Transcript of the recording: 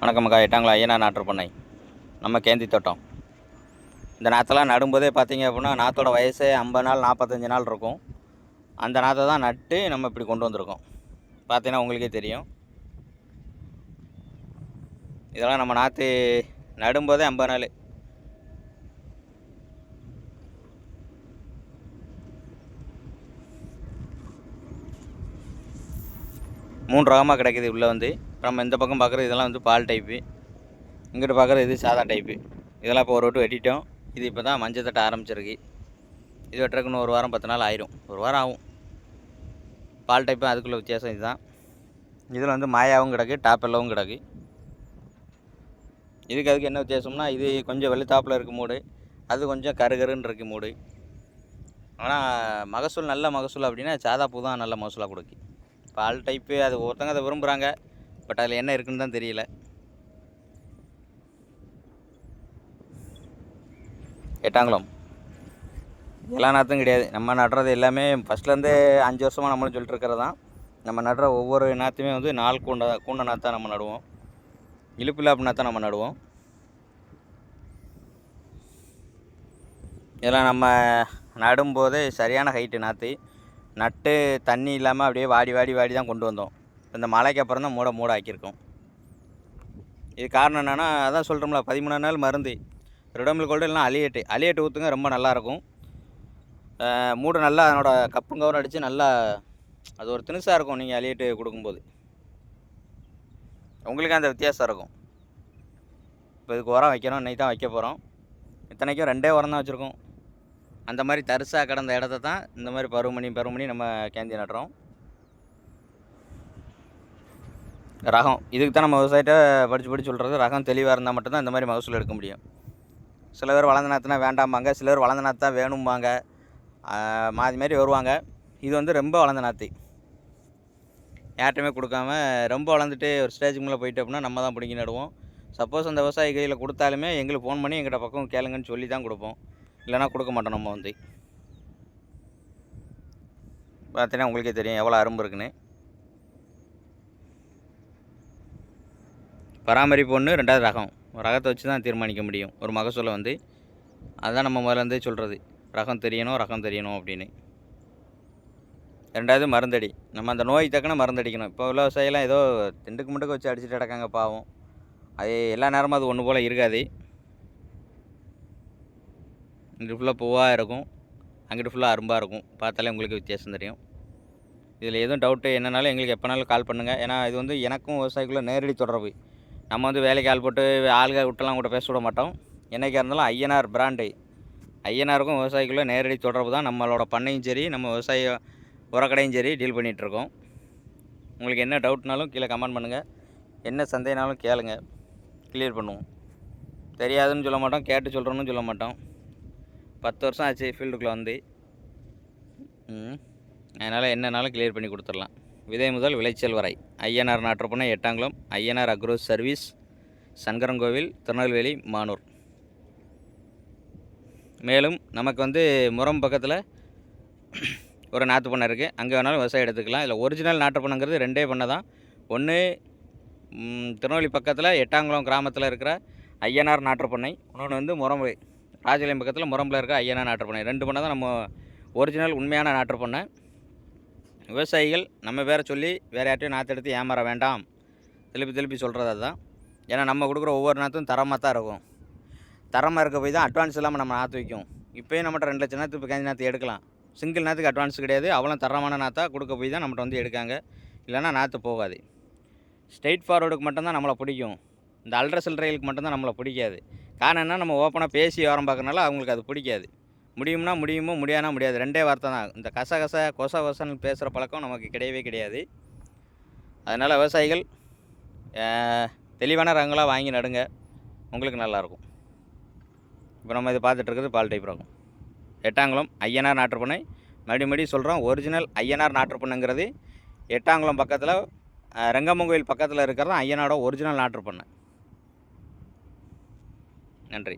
வணக்கம் எட்டாங்களா எட்டாங்களா ஐயனா நாற்று பண்ணை. நம்ம கேந்தி தோட்டம். இந்த நாற்றெல்லாம் நடும்போதே பார்த்தீங்க அப்படின்னா நாற்றோட வயசே ஐம்பது நாள் நாற்பத்தஞ்சு நாள் இருக்கும். அந்த நாற்றை தான் நட்டு நம்ம இப்படி கொண்டு வந்திருக்கோம். பார்த்தீங்கன்னா உங்களுக்கே தெரியும். இதெல்லாம் நம்ம நாற்று நடும்போதே ஐம்பது நாள். மூன்று ரகமாக கிடைக்குது உள்ளே வந்து. நம்ம இந்த பக்கம் பார்க்குறது இதெல்லாம் வந்து பால் டைப்பு இங்கிட்டு பார்க்குறது இது சாதா டைப்பு இதெல்லாம் இப்போ ஒரு வட்டு வெட்டிட்டோம். இது இப்போ தான் மஞ்சள் தட்ட ஆரம்பிச்சிருக்கு. இது வெட்டுறதுக்கு இன்னும் ஒரு வாரம் பத்து நாள் ஆயிரும். ஒரு வாரம் ஆகும். பால் டைப்பு அதுக்குள்ள வித்தியாசம் இதுதான். இதில் வந்து மாயாவும் கிடக்கு டாப் எல்லவும் கிடக்கு. இதுக்கு அதுக்கு என்ன வித்தியாசம்னா இது கொஞ்சம் வெள்ளித்தாப்பில் இருக்கு மூடு. அது கொஞ்சம் கருகருன்னு இருக்கு மூடு. ஆனால் மகசூல் நல்ல மகசூல் அப்படின்னா சாதா பூ தான் நல்ல மகசூலாக கொடுக்கு. பால் டைப்பு அது ஒருத்தங்க அதை விரும்புகிறாங்க பட் அதில் என்ன இருக்குன்னு தான் தெரியல. எட்டாங்குளம். எல்லா நாற்றும் கிடையாது. நம்ம நடுறது எல்லாமே ஃபஸ்ட்லேருந்தே அஞ்சு வருஷமாக நம்மளும் சொல்லிட்டு இருக்கிறது தான். நம்ம நடுற ஒவ்வொரு நாற்றுமே வந்து நாலு கூண்ட கூண்ட நாற்றா நம்ம நடுவோம். இழுப்பில்லாப்பு நாற்றா நம்ம நடுவோம். இதெல்லாம் நம்ம நடும்போது சரியான ஹைட்டு நாற்று நட்டு தண்ணி இல்லாமல் அப்படியே வாடி வாடி வாடி தான் கொண்டு வந்தோம். இந்த மழைக்கு அப்புறம் தான் மூட மூட ஆக்கியிருக்கோம் இது காரணம் என்னென்னா அதான் சொல்கிறோம்ல பதிமூணு நாள் மருந்து. ரெடமில் கோல்டு இல்லைனா அலியேட்டு. அலியேட்டு ஊற்றுங்க ரொம்ப நல்லாயிருக்கும். மூடு நல்லா அதனோட கப்பும் கவரும் அடித்து நல்லா அது ஒரு திணுசாக இருக்கும் நீங்கள் அலியேட்டு கொடுக்கும்போது. உங்களுக்கு அந்த வித்தியாசம் இருக்கும். இப்போ இதுக்கு உரம் வைக்கணும் இன்னைக்கு தான் வைக்க போகிறோம் இத்தனைக்கும் ரெண்டே உரம் தான் வச்சுருக்கோம். அந்த மாதிரி தரிசாக கடந்த இடத்த தான் இந்த மாதிரி பருவமணி பருவமணி நம்ம கேந்தி நடுறோம். ரகம். இதுக்கு தான் நம்ம விவசாயிட்ட படித்து படித்து சொல்கிறது ரகம் தெளிவாக இருந்தால் மட்டும்தான் இந்த மாதிரி மகசூல் எடுக்க முடியும். சில பேர் வளர்ந்த நாற்றுனா வேண்டாம்பாங்க. சில பேர் வளர்ந்த நாற்று தான் வேணும்பாங்க. ஆஹ் மாறி வருவாங்க. இது வந்து ரொம்ப வளர்ந்த நாற்று யார்ட்டையுமே கொடுக்காம ரொம்ப வளர்ந்துட்டு ஒரு ஸ்டேஜுக்கு மேலே போயிட்டு அப்படின்னா நம்ம தான் பிடிங்கி நடுவோம். சப்போஸ் அந்த விவசாயி கையில் கொடுத்தாலுமே எங்களுக்கு ஃபோன் பண்ணி எங்கிட்ட பக்கம் கேளுங்கன்னு சொல்லி தான் கொடுப்போம். இல்லைனா கொடுக்க மாட்டோம் நம்ம வந்து. பார்த்தீங்கன்னா உங்களுக்கே தெரியும் எவ்வளோ அரும்பு இருக்குன்னு. பராமரிப்பு ஒன்று ரெண்டாவது ரகம். ரகத்தை வச்சு தான் தீர்மானிக்க முடியும். ஒரு மகசூலை வந்து அதுதான் நம்ம முதலேருந்தே சொல்கிறது ரகம் தெரியணும் ரகம் தெரியணும் அப்படின்னு. ரெண்டாவது மருந்தடி. நம்ம அந்த நோய் தக்கன மருந்தடிக்கணும். இப்போ உள்ள விவசாயிலாம் ஏதோ திண்டுக்கு முண்டுக்கு வச்சு அடிச்சுட்டு கிடக்காங்க பாவம். அது எல்லா நேரமும் அது ஒன்று போல் இருக்காது. இங்கிட்டு ஃபுல்லாக பூவாக இருக்கும். அங்கிட்டு ஃபுல்லாக அரும்பாக இருக்கும். பார்த்தாலே உங்களுக்கு வித்தியாசம் தெரியும். இதில் எதுவும் டவுட்டு என்னன்னாலும் எங்களுக்கு எப்போனாலும் கால் பண்ணுங்கள் ஏன்னா இது வந்து எனக்கும் விவசாயிக்குள்ளே நேரடி தொடர்பு. நம்ம வந்து வேலைக்கு ஆள் போட்டு ஆளுக விட்டுலாம் கூட பேச விட மாட்டோம். என்றைக்காக இருந்தாலும் ஐயனார் பிராண்டு. ஐயனாருக்கும் விவசாயிக்குள்ளே நேரடி தொடர்பு தான். நம்மளோட பண்ணையும் சரி நம்ம விவசாய உரக்கடையும் சரி டீல் பண்ணிகிட்ருக்கோம். உங்களுக்கு என்ன டவுட்னாலும் கீழே கமெண்ட் பண்ணுங்கள் என்ன சந்தேகனாலும் கேளுங்க. கிளியர் பண்ணுவோம். தெரியாதுன்னு சொல்ல மாட்டோம் கேட்டு சொல்கிறோன்னு சொல்ல மாட்டோம். பத்து வருஷம் ஆச்சு ஃபீல்டுக்குள்ளே வந்து. ம். அதனால் என்னன்னாலும் கிளியர் பண்ணி கொடுத்துடலாம். விதை முதல் விளைச்சல் வரை. INR நாட்டுப்பண்ணை Ettankulam INR agro service Sankarankovil Tirunelveli Manur. மேலும் நமக்கு வந்து முரம் பக்கத்தில் ஒரு நாற்று பண்ணை இருக்குது அங்கே வேணாலும் விவசாயம் எடுத்துக்கலாம். இதில் ஒரிஜினல் நாட்டு பண்ணங்கிறது ரெண்டே பண்ணை தான். ஒன்று திருநெல்வேலி பக்கத்தில் எட்டாங்குளம் கிராமத்தில் இருக்கிற ஐயனார் நாட்டு பண்ணை இன்னொன்று வந்து முரம்பு ராஜபாளையம் பக்கத்தில் முரம்பில் இருக்க ஐயனார் நாட்டு பண்ணை ரெண்டு பண்ணை தான் நம்ம ஒரிஜினல் உண்மையான நாட்டு பண்ணை விவசாயிகள் நம்ம பேரை சொல்லி வேறு யார்ட்டையும் நாற்று எடுத்து ஏமாற வேண்டாம். திருப்பி திருப்பி சொல்கிறது அதுதான். ஏன்னா நம்ம கொடுக்குற ஒவ்வொரு நாற்றும் தரமாக தான் இருக்கும். தரமாக இருக்க போய் தான் அட்வான்ஸ் இல்லாமல் நம்ம நாற்று வைக்கும். இப்போயும் நம்மகிட்ட ரெண்டு லட்சம் நாற்று இப்போ கேஞ்சி நாற்று எடுக்கலாம். சிங்கிள் நாற்றுக்கு அட்வான்ஸ் கிடையாது. அவ்வளோ தரமான நாற்றாக கொடுக்க போய் தான் நம்மகிட்ட வந்து எடுக்காங்க. இல்லைன்னா நாற்று போகாது. ஸ்ட்ரெயிட் ஃபார்வர்டுக்கு மட்டும்தான் நம்மளை பிடிக்கும். இந்த அல்ட்ரா சில்லறைகளுக்கு மட்டும்தான் நம்மளை பிடிக்காது. காரணம் என்ன? நம்ம ஓப்பனாக பேசி வியாபாரம் பார்க்கறனால அவங்களுக்கு அது பிடிக்காது. முடியும்னா முடியுமோ முடியானா முடியாது. ரெண்டே வார்த்தை தான். இந்த கச கச கொச கொசன்னு பேசுகிற பழக்கம் நமக்கு கிடையவே கிடையாது. அதனால் விவசாயிகள் தெளிவான ரகங்களாக வாங்கி நடுங்க. உங்களுக்கு நல்லாயிருக்கும். இப்போ நம்ம இதை பார்த்துட்ருக்குறது பால் டைப் ரகம் எட்டாங்குளம் ஐயனார் நாட்டுப்பண்ணை மறுபடியும் மறுபடியும் சொல்கிறோம் ஒரிஜினல் ஐயனார் நாட்டுப்பண்ணுங்கிறது எட்டாங்குளம் பக்கத்தில் ரங்கம்மன் ரெங்கம்மன் கோயில் பக்கத்தில் இருக்கிறது ஐயனாரோட ஒரிஜினல் நாட்டுப்பண்ணை நன்றி.